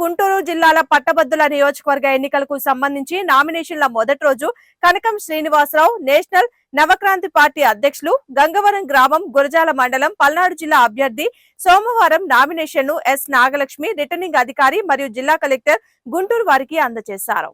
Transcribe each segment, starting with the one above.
గుంటూరు జిల్లాల పట్టభద్రుల నియోజకవర్గ ఎన్నికలకు సంబంధించి నామినేషన్ల మొదటి రోజు కనకం శ్రీనివాసరావు నేషనల్ నవక్రాంతి పార్టీ అధ్యక్షులు గంగవరం గ్రామం గురజాల మండలం పల్నాడు జిల్లా అభ్యర్థి సోమవారం నామినేషన్ను ఎస్ నాగలక్ష్మి రిటర్నింగ్ అధికారి మరియు జిల్లా కలెక్టర్ గుంటూరు వారికి అందజేశారు.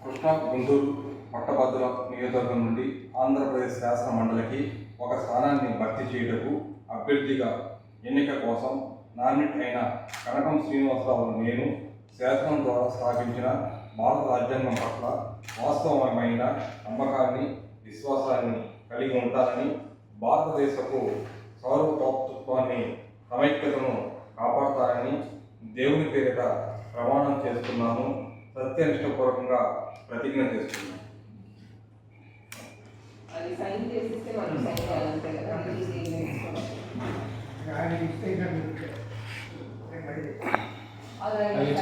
కృష్ణా గుంటూరు పట్టభద్రుల నియోజకవర్గం నుండి ఆంధ్రప్రదేశ్ శాసన మండలికి ఒక స్థానాన్ని భర్తీ చేయుటకు అభ్యర్థిగా ఎన్నిక కోసం నామినేట్ అయిన కనకం శ్రీనివాసరావు నేను శాసనం ద్వారా స్థాపించిన భారత రాజ్యాంగం పట్ల వాస్తవమైన నమ్మకాన్ని విశ్వాసాన్ని కలిగి ఉంటానని భారతదేశపు సార్వభౌమత్వాన్ని సమైక్యతను కాపాడతానని దేవుని పేరిట ప్రమాణం చేస్తున్నాను. సత్యనిష్టపూర్వకంగా ప్రతిజ్ఞ చేస్తున్నాను. అది సైన్ చేసిస్తే మనం సైన్ చేయాలంటే కదా. ఇది ఆయన ఇస్తే ఇంకా మీకు అలా అది